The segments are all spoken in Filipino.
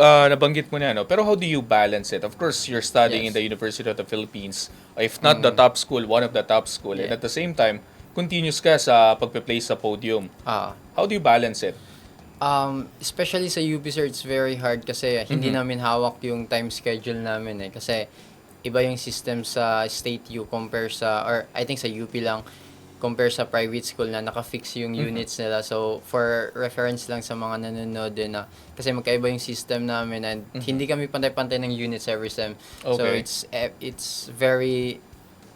uh, nabanggit mo na, no? pero how do you balance it? Of course, you're studying in Yes. the University of the Philippines. If not the top school, one of the top school. And Yeah. at the same time, continuous ka sa pagpe-play sa podium. Ah, How do you balance it? Um, especially sa UP sir, it's very hard kasi hindi namin hawak yung time schedule namin eh. Kasi iba yung system sa state U compare sa, or I think sa UP lang, compare sa private school na naka-fix yung units nila. So, for reference lang sa mga nanonood din na, kasi magkaiba yung system namin and hindi kami pantay-pantay ng units every sem. So, Okay. it's, eh, it's very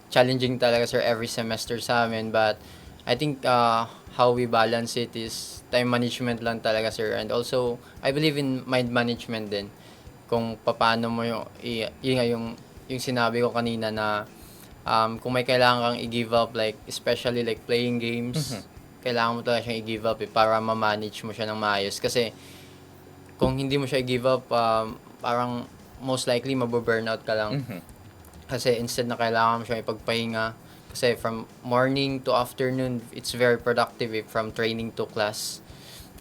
challenging talaga sir every semester sa amin but I think uh, how we balance it is time management lang talaga sir and also I believe in mind management din kung paano mo yung i- yun nga yung yung sinabi ko kanina na um, kung may kailangan kang i-give up like especially like playing games kailangan mo talaga siyang i-give up eh, para ma-manage mo siya ng maayos kasi kung hindi mo siya i-give up um, parang most likely mababurnout ka lang Mhm. kasi instead na kailangan mo siya ipagpahinga, kasi from morning to afternoon, it's very productive eh, from training to class.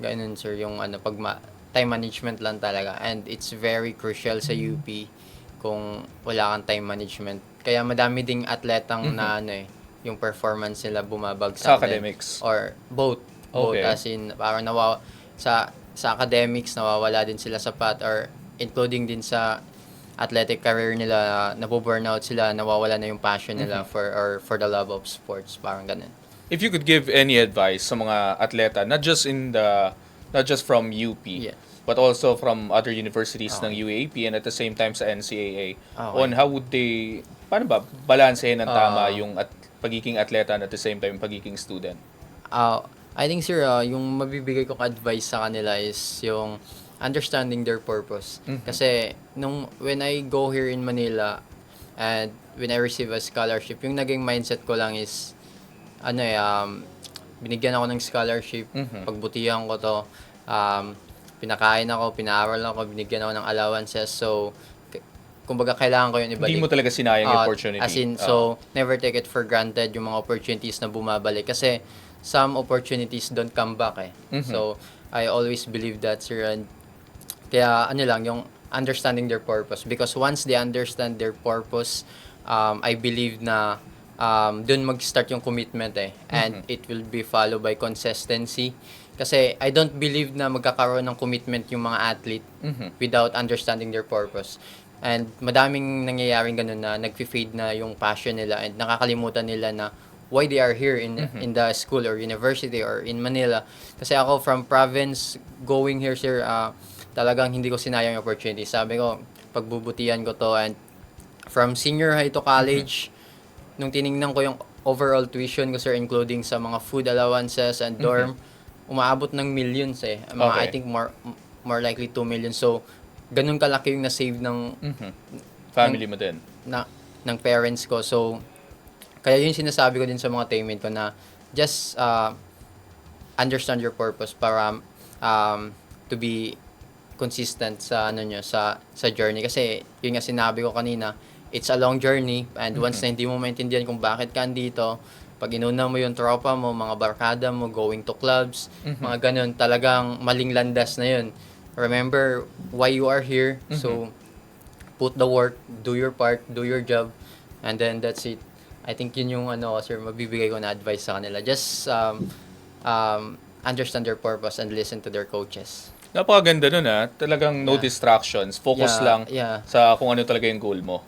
Ganun sir, yung ano, pag ma- time management lang talaga. And it's very crucial sa UP kung wala kang time management. Kaya madami ding atletang na ano eh, yung performance nila bumabagsak Sa din. academics? Or both. Both Okay. as in, parang nawa sa sa academics, nawawala din sila sa path or including din sa athletic career nila, nabuburnout sila, nawawala na yung passion nila Mm-hmm. for or for the love of sports, parang ganun. If you could give any advice sa mga atleta, not just in the, not just from UP, Yes. But also from other universities Okay. ng UAP and at the same time sa NCAA, Okay. on how would they, paano ba, balansehin ng tama Ah. yung at, pagiging atleta and at the same time pagiging student? Uh, I think sir, uh, yung mabibigay kong advice sa kanila is yung understanding their purpose. Kasi nung when I go here in Manila and when I receive a scholarship, yung naging mindset ko lang is ano eh, um, binigyan ako ng scholarship, Mhm. pagbutihan ko to, um, pinakain ako, pinaaral ako, binigyan ako ng allowances. So, kumbaga kailangan ko yun ibalik. Hindi mo talaga sinayang Ah, opportunity. As in, Ah. so, never take it for granted yung mga opportunities na bumabalik. Kasi, some opportunities don't come back eh. Mhm. So, I always believe that, sir. And, kaya, ano lang, yung understanding their purpose. Because once they understand their purpose, um, I believe na um, dun mag-start yung commitment eh. And it will be followed by consistency. Kasi I don't believe na magkakaroon ng commitment yung mga athlete Mhm. without understanding their purpose. And madaming nangyayaring ganun na nagfi-fade na yung passion nila and nakakalimutan nila na why they are here in in the school or university or in Manila. Kasi ako from province going here sir, ah, talagang hindi ko sinayang yung opportunity. Sabi ko, pagbubutihan ko to and from senior high to college, nung tiningnan ko yung overall tuition ko sir including sa mga food allowances and dorm, umaabot ng millions eh. Mga, Okay. I think more more likely 2 million. So, ganun kalaki yung na-save ng Mhm. Family mo din. na ng parents ko. So, kaya yun sinasabi ko din sa mga teammate ko na just uh, understand your purpose para um, to be consistent sa ano nyo, sa sa journey kasi yun nga sinabi ko kanina it's a long journey and once na hindi mo maintindihan kung bakit ka andito pag inuna mo yung tropa mo, mga barkada mo, going to clubs, mga ganun, talagang maling landas na yun. Remember why you are here. So, put the work, do your part, do your job, and then that's it. I think yun yung ano, sir, mabibigay ko na advice sa kanila. Just um, um, understand their purpose and listen to their coaches. Napakaganda nun ah. Talagang no Yeah. distractions. Focus Yeah, lang yeah. sa kung ano talaga yung goal mo.